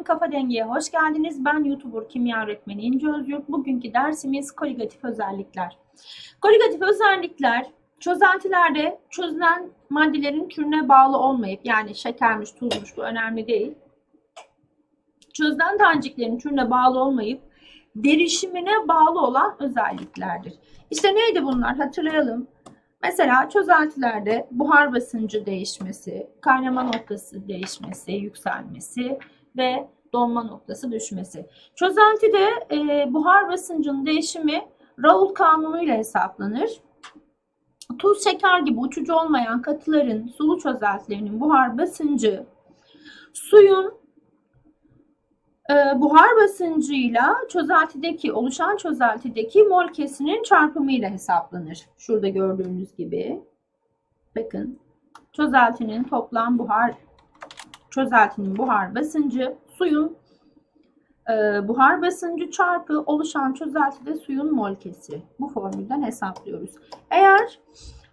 Efendim Kafa Denge'ye hoş geldiniz. Ben YouTuber kimya öğretmeni İnce Özyurt. Bugünkü dersimiz koligatif özellikler. Koligatif özellikler çözeltilerde çözülen maddelerin türüne bağlı olmayıp yani şekermiş, tuzmuş bu önemli değil. Çözülen taneciklerin türüne bağlı olmayıp derişimine bağlı olan özelliklerdir. İşte neydi bunlar hatırlayalım. Mesela çözeltilerde buhar basıncı değişmesi, kaynama noktası değişmesi, yükselmesi ve donma noktası düşmesi. Çözeltide e, buhar basıncının değişimi Raoult kanunu ile hesaplanır. Tuz, şeker gibi uçucu olmayan katıların sulu çözeltilerinin buhar basıncı suyun e, buhar basıncıyla çözeltideki oluşan çözeltideki mol kesinin çarpımı ile hesaplanır. Şurada gördüğünüz gibi. Bakın çözeltinin toplam buhar çözeltinin buhar basıncı suyun e, buhar basıncı çarpı oluşan çözeltide suyun mol kesiri. Bu formülden hesaplıyoruz. Eğer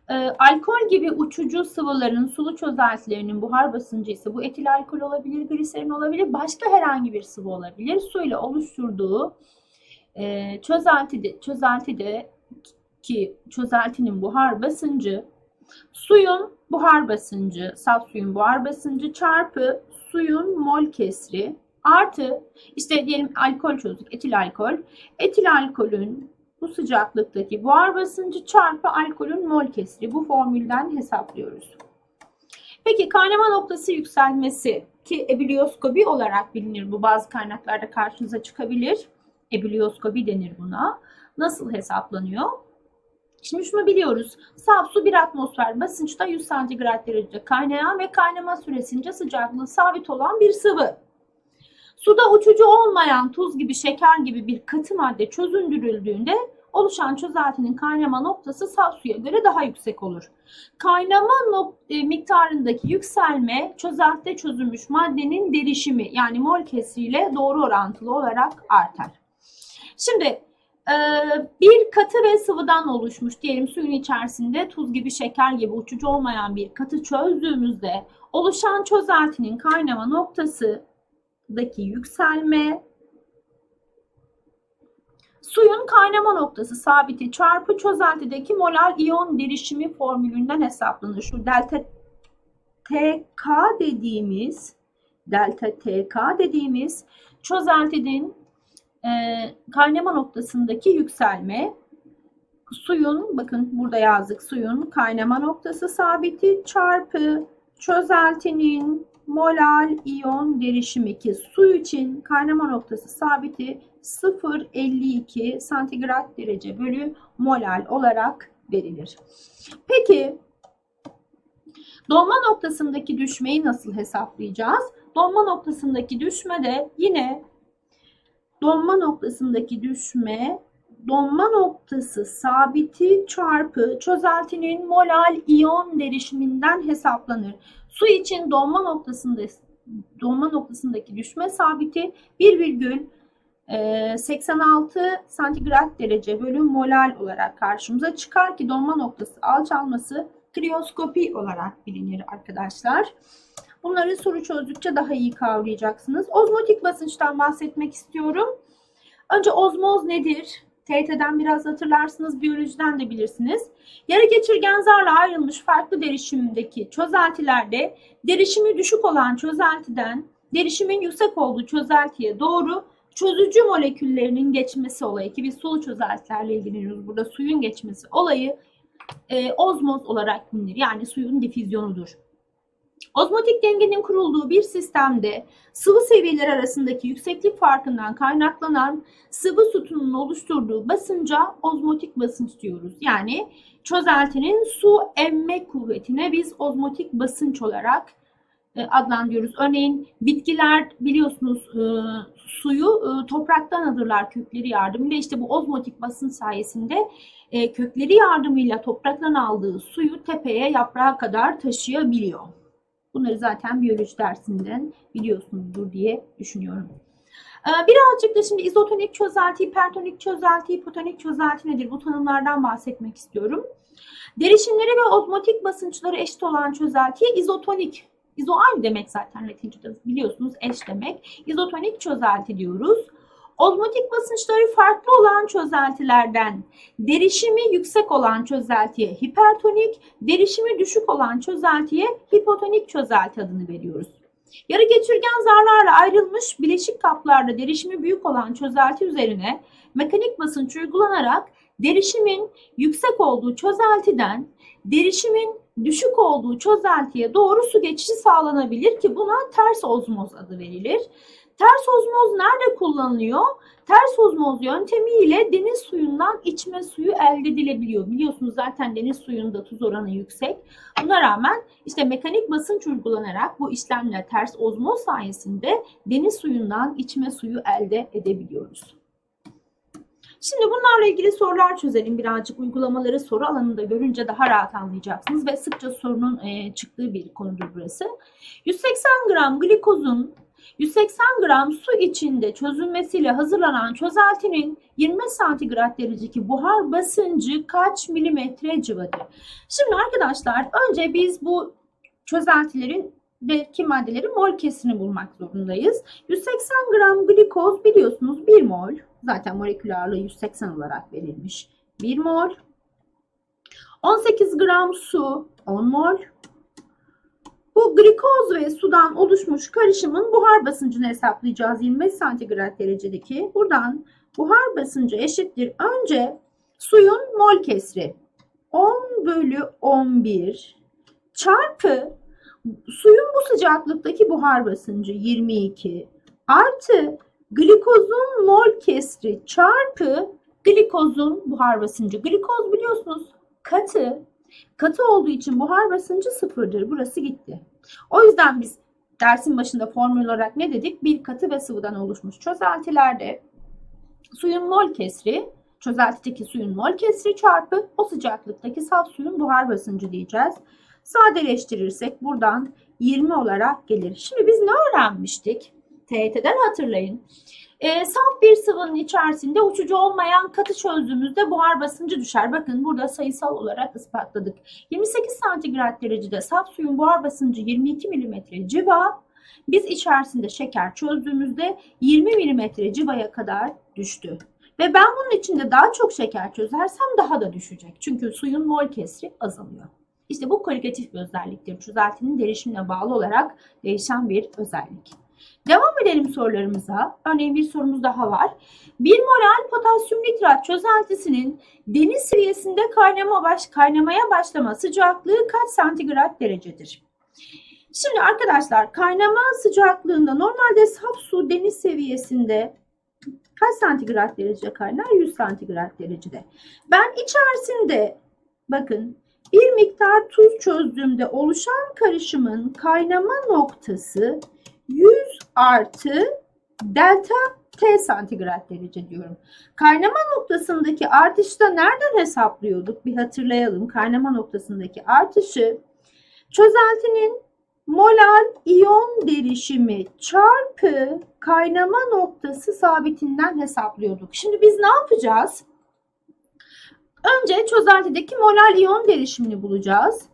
e, alkol gibi uçucu sıvıların sulu çözeltilerinin buhar basıncı ise bu etil alkol olabilir, gliserin olabilir, başka herhangi bir sıvı olabilir. Suyla oluşturduğu e, çözeltide, çözeltide ki çözeltinin buhar basıncı suyun buhar basıncı, saf suyun buhar basıncı çarpı suyun mol kesri artı işte diyelim alkol çözdük, etil alkol. Etil alkolün bu sıcaklıktaki buhar basıncı çarpı alkolün mol kesiri. Bu formülden hesaplıyoruz. Peki kaynama noktası yükselmesi ki ebiliyoskopi olarak bilinir. Bu bazı kaynaklarda karşınıza çıkabilir. Ebiliyoskopi denir buna. Nasıl hesaplanıyor? Şimdi şunu biliyoruz. Saf su 1 atmosfer basınçta 100 santigrat derecede kaynayan ve kaynama süresince sıcaklığı sabit olan bir sıvı. Suda uçucu olmayan tuz gibi şeker gibi bir katı madde çözündürüldüğünde oluşan çözeltinin kaynama noktası saf suya göre daha yüksek olur. Kaynama e, miktarındaki yükselme çözeltide çözülmüş maddenin derişimi yani mol kesriyle doğru orantılı olarak artar. Şimdi bir katı ve sıvıdan oluşmuş diyelim suyun içerisinde tuz gibi şeker gibi uçucu olmayan bir katı çözdüğümüzde oluşan çözeltinin kaynama noktası daki yükselme suyun kaynama noktası sabiti çarpı çözeltideki molar iyon derişimi formülünden hesaplanır. Şu delta TK dediğimiz delta TK dediğimiz çözeltinin e, kaynama noktasındaki yükselme suyun bakın burada yazdık suyun kaynama noktası sabiti çarpı çözeltinin molal iyon derişimi ki su için kaynama noktası sabiti 0.52 santigrat derece bölü molal olarak verilir. Peki donma noktasındaki düşmeyi nasıl hesaplayacağız? Donma noktasındaki düşme de yine donma noktasındaki düşme donma noktası sabiti çarpı çözeltinin molal iyon derişiminden hesaplanır. Su için donma noktasında donma noktasındaki düşme sabiti 1,86 e, santigrat derece bölü molal olarak karşımıza çıkar ki donma noktası alçalması kriyoskopi olarak bilinir arkadaşlar. Bunları soru çözdükçe daha iyi kavrayacaksınız. Ozmotik basınçtan bahsetmek istiyorum. Önce ozmoz nedir? TYT'den biraz hatırlarsınız, biyolojiden de bilirsiniz. Yarı geçirgen zarla ayrılmış farklı derişimdeki çözeltilerde derişimi düşük olan çözeltiden derişimin yüksek olduğu çözeltiye doğru çözücü moleküllerinin geçmesi olayı ki biz sulu çözeltilerle ilgileniyoruz. Burada suyun geçmesi olayı e, ozmoz olarak bilinir. Yani suyun difüzyonudur. Ozmotik dengenin kurulduğu bir sistemde sıvı seviyeler arasındaki yükseklik farkından kaynaklanan sıvı sütunun oluşturduğu basınca ozmotik basınç diyoruz. Yani çözeltinin su emme kuvvetine biz ozmotik basınç olarak e, adlandırıyoruz. Örneğin bitkiler biliyorsunuz e, suyu e, topraktan alırlar kökleri yardımıyla. İşte bu ozmotik basınç sayesinde kökleri yardımıyla topraktan aldığı suyu tepeye yaprağa kadar taşıyabiliyor. Bunları zaten biyoloji dersinden biliyorsunuzdur diye düşünüyorum. Ee, birazcık da şimdi izotonik çözelti, hipertonik çözelti, hipotonik çözelti nedir? Bu tanımlardan bahsetmek istiyorum. Derişimleri ve ozmotik basınçları eşit olan çözeltiye izotonik İzoal demek zaten Latince'de biliyorsunuz eş demek. İzotonik çözelti diyoruz. Ozmotik basınçları farklı olan çözeltilerden derişimi yüksek olan çözeltiye hipertonik, derişimi düşük olan çözeltiye hipotonik çözelti adını veriyoruz. Yarı geçirgen zarlarla ayrılmış bileşik kaplarda derişimi büyük olan çözelti üzerine mekanik basınç uygulanarak derişimin yüksek olduğu çözeltiden derişimin düşük olduğu çözeltiye doğru su geçişi sağlanabilir ki buna ters ozmoz adı verilir. Ters ozmoz nerede kullanılıyor? Ters ozmoz yöntemiyle deniz suyundan içme suyu elde edilebiliyor. Biliyorsunuz zaten deniz suyunda tuz oranı yüksek. Buna rağmen işte mekanik basınç uygulanarak bu işlemle ters ozmoz sayesinde deniz suyundan içme suyu elde edebiliyoruz. Şimdi bunlarla ilgili sorular çözelim. Birazcık uygulamaları soru alanında görünce daha rahat anlayacaksınız ve sıkça sorunun çıktığı bir konudur burası. 180 gram glikozun 180 gram su içinde çözülmesiyle hazırlanan çözeltinin 20 santigrat derecedeki buhar basıncı kaç milimetre civarı? Şimdi arkadaşlar önce biz bu çözeltilerin ve ki maddelerin mol kesini bulmak zorundayız. 180 gram glikoz biliyorsunuz 1 mol. Zaten molekül ağırlığı 180 olarak verilmiş. 1 mol. 18 gram su 10 mol. Sudan oluşmuş karışımın buhar basıncını hesaplayacağız 25 santigrat derecedeki. Buradan buhar basıncı eşittir. Önce suyun mol kesri 10 bölü 11 çarpı suyun bu sıcaklıktaki buhar basıncı 22 artı glikozun mol kesri çarpı glikozun buhar basıncı. Glikoz biliyorsunuz katı. Katı olduğu için buhar basıncı sıfırdır. Burası gitti. O yüzden biz dersin başında formül olarak ne dedik? Bir katı ve sıvıdan oluşmuş çözeltilerde suyun mol kesri, çözeltideki suyun mol kesri çarpı o sıcaklıktaki saf suyun buhar basıncı diyeceğiz. Sadeleştirirsek buradan 20 olarak gelir. Şimdi biz ne öğrenmiştik? TYT'den hatırlayın. E, saf bir sıvının içerisinde uçucu olmayan katı çözdüğümüzde buhar basıncı düşer. Bakın burada sayısal olarak ispatladık. 28 santigrat derecede saf suyun buhar basıncı 22 milimetre civa. Biz içerisinde şeker çözdüğümüzde 20 milimetre civaya kadar düştü. Ve ben bunun içinde daha çok şeker çözersem daha da düşecek. Çünkü suyun mol kesri azalıyor. İşte bu kalitatif bir özelliktir. Çözeltinin derişimine bağlı olarak değişen bir özellik. Devam edelim sorularımıza. Örneğin bir sorumuz daha var. 1 molar potasyum nitrat çözeltisinin deniz seviyesinde kaynama baş, kaynamaya başlama sıcaklığı kaç santigrat derecedir? Şimdi arkadaşlar kaynama sıcaklığında normalde saf su deniz seviyesinde kaç santigrat derece kaynar? 100 santigrat derecede. Ben içerisinde bakın bir miktar tuz çözdüğümde oluşan karışımın kaynama noktası 100 artı delta T santigrat derece diyorum. Kaynama noktasındaki artışı da nereden hesaplıyorduk? Bir hatırlayalım. Kaynama noktasındaki artışı çözeltinin molar iyon derişimi çarpı kaynama noktası sabitinden hesaplıyorduk. Şimdi biz ne yapacağız? Önce çözeltideki molar iyon derişimini bulacağız.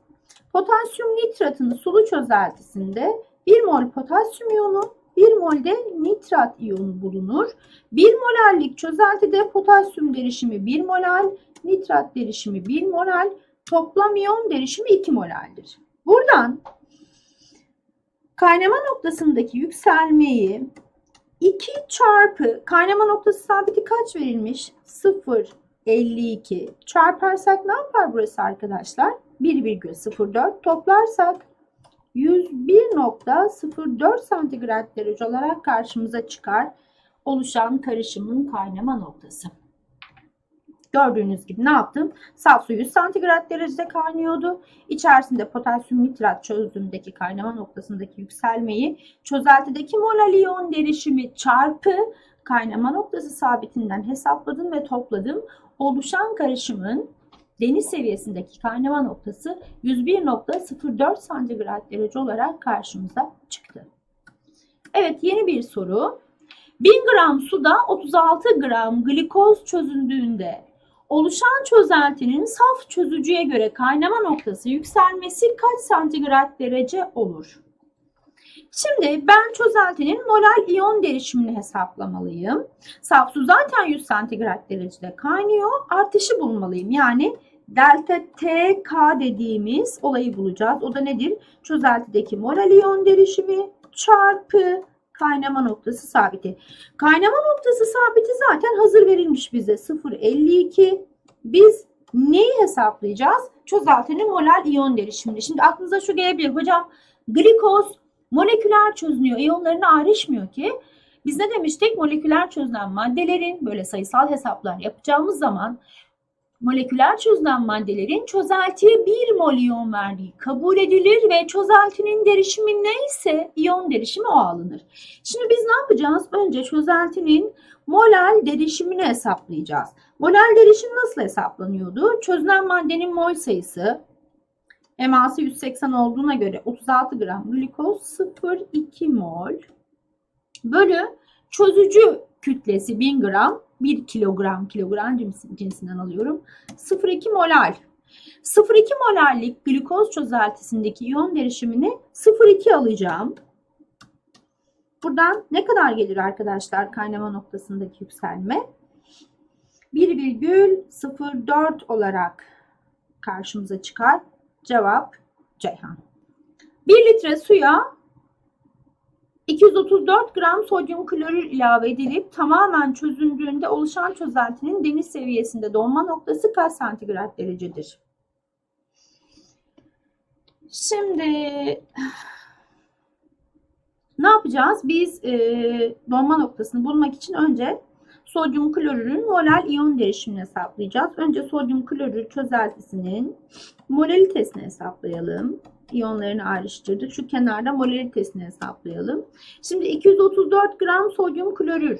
Potasyum nitratını sulu çözeltisinde 1 mol potasyum iyonu, 1 mol de nitrat iyonu bulunur. 1 molallik çözeltide potasyum derişimi 1 molal, nitrat derişimi 1 molal, toplam iyon derişimi 2 molaldir. Buradan kaynama noktasındaki yükselmeyi 2 çarpı kaynama noktası sabiti kaç verilmiş? 0, 52 çarparsak ne yapar burası arkadaşlar? 1,04 toplarsak 101.04 santigrat derece olarak karşımıza çıkar oluşan karışımın kaynama noktası. Gördüğünüz gibi ne yaptım? Saf su 100 santigrat derecede kaynıyordu. İçerisinde potasyum nitrat çözdüğümdeki kaynama noktasındaki yükselmeyi çözeltideki molal iyon derişimi çarpı kaynama noktası sabitinden hesapladım ve topladım. Oluşan karışımın deniz seviyesindeki kaynama noktası 101.04 santigrat derece olarak karşımıza çıktı. Evet yeni bir soru. 1000 gram suda 36 gram glikoz çözüldüğünde oluşan çözeltinin saf çözücüye göre kaynama noktası yükselmesi kaç santigrat derece olur? Şimdi ben çözeltinin molal iyon derişimini hesaplamalıyım. Saf su zaten 100 santigrat derecede kaynıyor. Artışı bulmalıyım. Yani delta TK dediğimiz olayı bulacağız. O da nedir? Çözeltideki molal iyon derişimi çarpı kaynama noktası sabiti. Kaynama noktası sabiti zaten hazır verilmiş bize. 0.52. Biz neyi hesaplayacağız? Çözeltinin molal iyon derişimini. Şimdi aklınıza şu gelebilir. Hocam glikoz moleküler çözünüyor. İyonlarına ayrışmıyor ki. Biz ne demiştik? Moleküler çözünen maddelerin böyle sayısal hesaplar yapacağımız zaman moleküler çözünen maddelerin çözeltiye 1 mol iyon verdiği kabul edilir ve çözeltinin derişimi neyse iyon derişimi o alınır. Şimdi biz ne yapacağız? Önce çözeltinin molal derişimini hesaplayacağız. Molal derişim nasıl hesaplanıyordu? Çözünen maddenin mol sayısı eması 180 olduğuna göre 36 gram glikoz 0,2 mol bölü çözücü kütlesi 1000 gram 1 kilogram kilogram cins- cinsinden alıyorum 0,2 molar 0,2 molarlik glikoz çözeltisindeki iyon derişimini 0,2 alacağım. Buradan ne kadar gelir arkadaşlar kaynama noktasındaki yükselme? 1,04 olarak karşımıza çıkar. Cevap Ceyhan. 1 litre suya 234 gram sodyum klorür ilave edilip tamamen çözündüğünde oluşan çözeltinin deniz seviyesinde donma noktası kaç santigrat derecedir? Şimdi ne yapacağız? Biz e, donma noktasını bulmak için önce sodyum klorürün molal iyon derişimini hesaplayacağız. Önce sodyum klorür çözeltisinin molalitesini hesaplayalım. İyonlarını ayrıştırdık. Şu kenarda molalitesini hesaplayalım. Şimdi 234 gram sodyum klorür.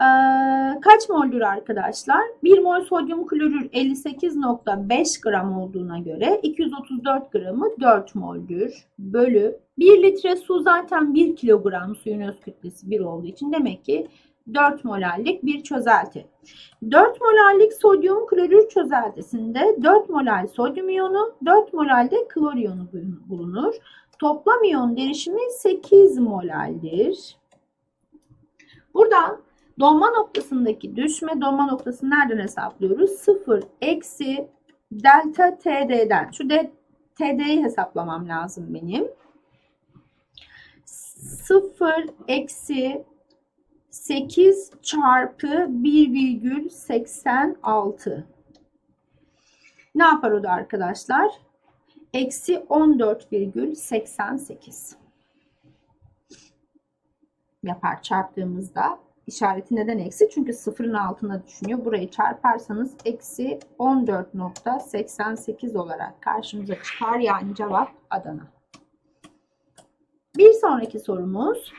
Ee, kaç moldür arkadaşlar? 1 mol sodyum klorür 58.5 gram olduğuna göre 234 gramı 4 moldür. Bölü 1 litre su zaten 1 kilogram suyun öz kütlesi 1 olduğu için demek ki 4 molallik bir çözelti. 4 molallik sodyum klorür çözeltisinde 4 molal sodyum iyonu, 4 molal de klor iyonu bulunur. Toplam iyon derişimi 8 molaldir. Buradan donma noktasındaki düşme donma noktasını nereden hesaplıyoruz? 0 eksi delta TD'den. Şu de TD'yi hesaplamam lazım benim. 0 eksi 8 çarpı 1,86. Ne yapar o da arkadaşlar? Eksi 14,88. Yapar çarptığımızda. işareti neden eksi? Çünkü sıfırın altına düşünüyor. Burayı çarparsanız eksi 14,88 olarak karşımıza çıkar. Yani cevap Adana. Bir sonraki sorumuz.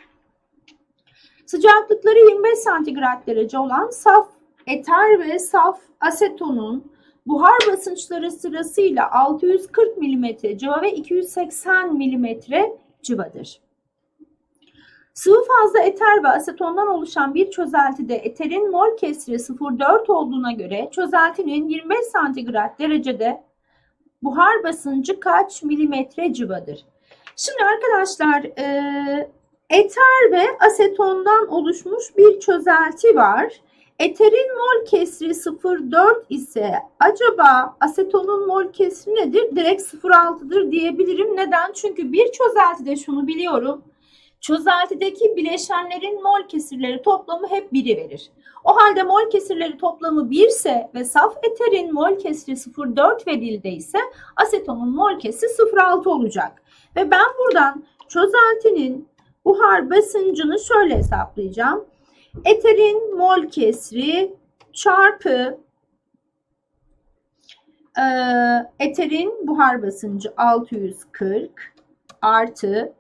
Sıcaklıkları 25 santigrat derece olan saf eter ve saf asetonun buhar basınçları sırasıyla 640 mm civa ve 280 mm civadır. Sıvı fazla eter ve asetondan oluşan bir çözeltide eterin mol kesri 0,4 olduğuna göre çözeltinin 25 santigrat derecede buhar basıncı kaç milimetre civadır? Şimdi arkadaşlar e, Eter ve asetondan oluşmuş bir çözelti var. Eterin mol kesri 0,4 ise acaba asetonun mol kesri nedir? Direkt 0,6'dır diyebilirim. Neden? Çünkü bir çözeltide şunu biliyorum. Çözeltideki bileşenlerin mol kesirleri toplamı hep 1'i verir. O halde mol kesirleri toplamı 1 ise ve saf eterin mol kesri 0,4 verildi ise asetonun mol kesri 0,6 olacak. Ve ben buradan çözeltinin buhar basıncını şöyle hesaplayacağım. Eterin mol kesri çarpı e, eterin buhar basıncı 640 artı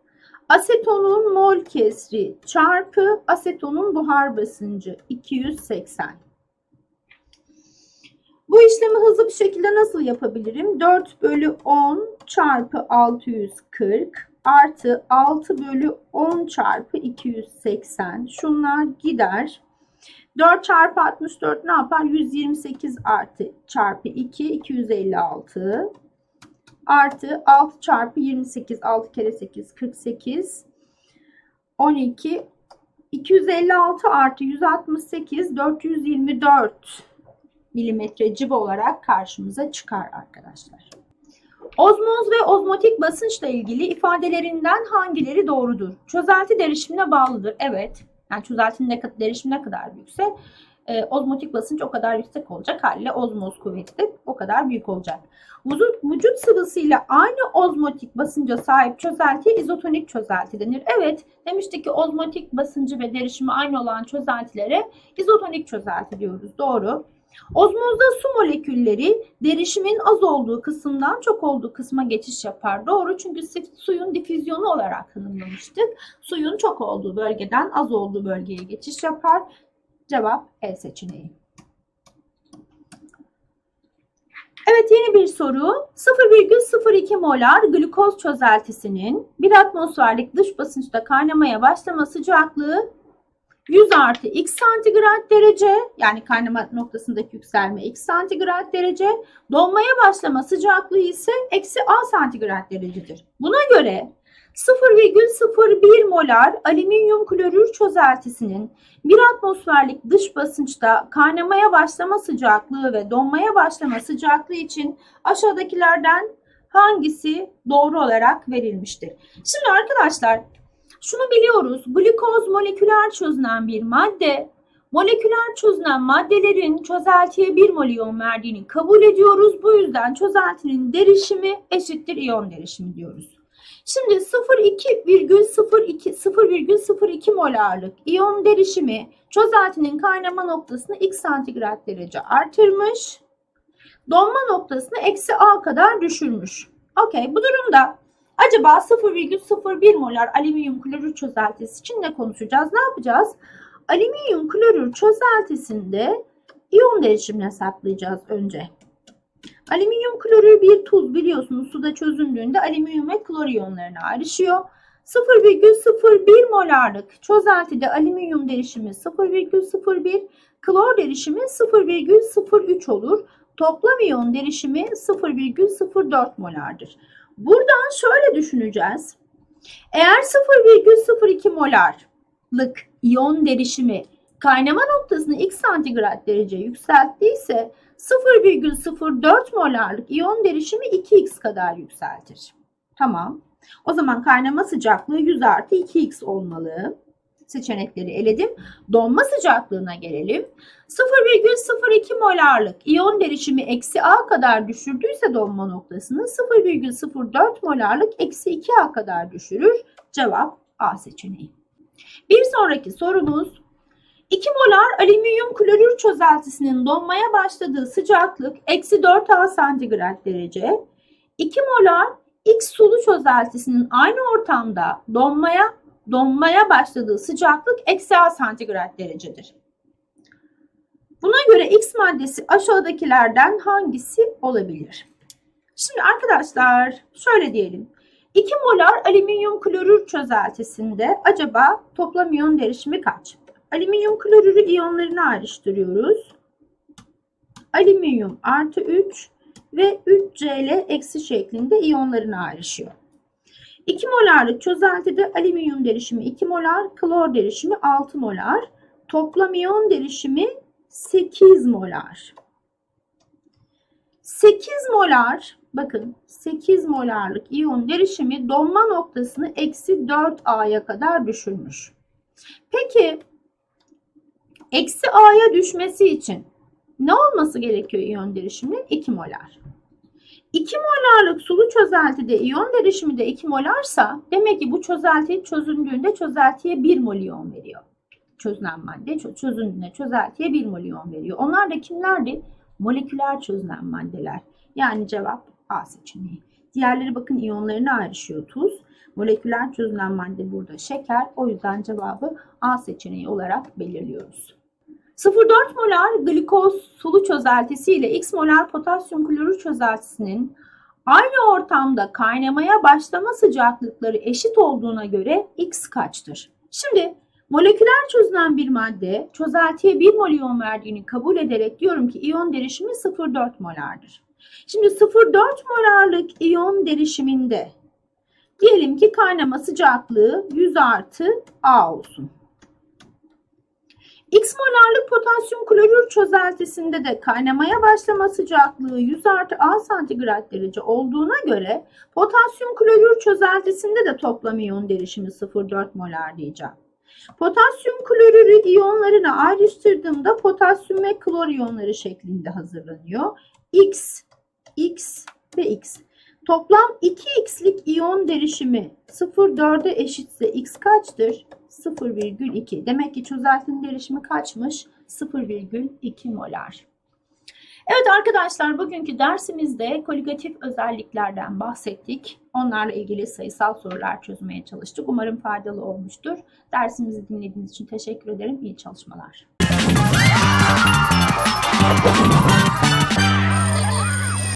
asetonun mol kesri çarpı asetonun buhar basıncı 280. Bu işlemi hızlı bir şekilde nasıl yapabilirim? 4 bölü 10 çarpı 640 artı 6 bölü 10 çarpı 280. Şunlar gider. 4 çarpı 64 ne yapar? 128 artı çarpı 2 256 artı 6 çarpı 28 6 kere 8 48 12 256 artı 168 424 milimetre cib olarak karşımıza çıkar arkadaşlar. Ozmoz ve ozmotik basınçla ilgili ifadelerinden hangileri doğrudur? Çözelti derişimine bağlıdır. Evet. Yani çözeltinin ne kadar, derişimi ne kadar büyükse e, ozmotik basınç o kadar yüksek olacak. Haliyle ozmoz kuvveti de o kadar büyük olacak. Vücut, vücut sıvısıyla aynı ozmotik basınca sahip çözeltiye izotonik çözelti denir. Evet demiştik ki ozmotik basıncı ve derişimi aynı olan çözeltilere izotonik çözelti diyoruz. Doğru. Ozmozda su molekülleri derişimin az olduğu kısımdan çok olduğu kısma geçiş yapar. Doğru çünkü suyun difüzyonu olarak tanımlamıştık. Suyun çok olduğu bölgeden az olduğu bölgeye geçiş yapar. Cevap E seçeneği. Evet yeni bir soru. 0,02 molar glukoz çözeltisinin bir atmosferlik dış basınçta kaynamaya başlama sıcaklığı 100 artı x santigrat derece yani kaynama noktasındaki yükselme x santigrat derece donmaya başlama sıcaklığı ise eksi a santigrat derecedir. Buna göre 0,01 molar alüminyum klorür çözeltisinin bir atmosferlik dış basınçta kaynamaya başlama sıcaklığı ve donmaya başlama sıcaklığı için aşağıdakilerden hangisi doğru olarak verilmiştir? Şimdi arkadaşlar şunu biliyoruz. Glikoz moleküler çözünen bir madde. Moleküler çözünen maddelerin çözeltiye 1 mol iyon verdiğini kabul ediyoruz. Bu yüzden çözeltinin derişimi eşittir iyon derişimi diyoruz. Şimdi 0,02 0,02 molarlık iyon derişimi çözeltinin kaynama noktasını x santigrat derece artırmış. Donma noktasını eksi a kadar düşürmüş. Okey bu durumda acaba 0,01 molar alüminyum klorür çözeltisi için ne konuşacağız? Ne yapacağız? Alüminyum klorür çözeltisinde iyon derişimini hesaplayacağız önce. Alüminyum klorür bir tuz biliyorsunuz suda çözündüğünde alüminyum ve klor iyonlarına ayrışıyor. 0,01 molarlık çözeltide alüminyum derişimi 0,01, klor derişimi 0,03 olur. Toplam iyon derişimi 0,04 molardır. Buradan şöyle düşüneceğiz. Eğer 0,02 molarlık iyon derişimi kaynama noktasını x santigrat derece yükselttiyse 0,04 molarlık iyon derişimi 2x kadar yükseltir. Tamam. O zaman kaynama sıcaklığı 100 artı 2x olmalı. Seçenekleri eledim. Donma sıcaklığına gelelim. 0,02 molarlık iyon derişimi eksi A kadar düşürdüyse donma noktasını 0,04 molarlık eksi 2A kadar düşürür. Cevap A seçeneği. Bir sonraki sorumuz 2 molar alüminyum klorür çözeltisinin donmaya başladığı sıcaklık eksi 4 A santigrat derece. 2 molar X sulu çözeltisinin aynı ortamda donmaya donmaya başladığı sıcaklık eksi A santigrat derecedir. Buna göre X maddesi aşağıdakilerden hangisi olabilir? Şimdi arkadaşlar şöyle diyelim. 2 molar alüminyum klorür çözeltisinde acaba toplam iyon derişimi kaç? Alüminyum klorürü iyonlarını ayrıştırıyoruz. Alüminyum artı 3 ve 3Cl eksi şeklinde iyonlarını ayrışıyor. 2 molarlık çözeltide alüminyum derişimi 2 molar, klor derişimi 6 molar. Toplam iyon derişimi 8 molar. 8 molar bakın 8 molarlık iyon derişimi donma noktasını eksi 4A'ya kadar düşürmüş. Peki eksi A'ya düşmesi için ne olması gerekiyor iyon derişiminin? 2 molar. 2 molarlık sulu çözeltide iyon derişimi de 2 molarsa demek ki bu çözelti çözündüğünde çözeltiye 1 mol iyon veriyor. Çözünen madde çözündüğünde çözeltiye 1 mol iyon veriyor. Onlar da kimlerdi? Moleküler çözünen maddeler. Yani cevap A seçeneği. Diğerleri bakın iyonlarına ayrışıyor tuz. Moleküler çözünen madde burada şeker. O yüzden cevabı A seçeneği olarak belirliyoruz. 0,4 molar glikoz sulu çözeltisi ile x molar potasyum klorür çözeltisinin aynı ortamda kaynamaya başlama sıcaklıkları eşit olduğuna göre x kaçtır? Şimdi moleküler çözünen bir madde çözeltiye 1 mol iyon verdiğini kabul ederek diyorum ki iyon derişimi 0,4 molardır. Şimdi 0,4 molarlık iyon derişiminde Diyelim ki kaynama sıcaklığı 100 artı A olsun. X molarlık potasyum klorür çözeltisinde de kaynamaya başlama sıcaklığı 100 artı A santigrat derece olduğuna göre potasyum klorür çözeltisinde de toplam iyon derişimi 0,4 molar diyeceğim. Potasyum klorürü iyonlarına ayrıştırdığımda potasyum ve klor iyonları şeklinde hazırlanıyor. X, X ve X. Toplam 2x'lik iyon derişimi 0,4'e eşitse x kaçtır? 0,2. Demek ki çözeltinin derişimi kaçmış? 0,2 molar. Evet arkadaşlar bugünkü dersimizde koligatif özelliklerden bahsettik. Onlarla ilgili sayısal sorular çözmeye çalıştık. Umarım faydalı olmuştur. Dersimizi dinlediğiniz için teşekkür ederim. İyi çalışmalar.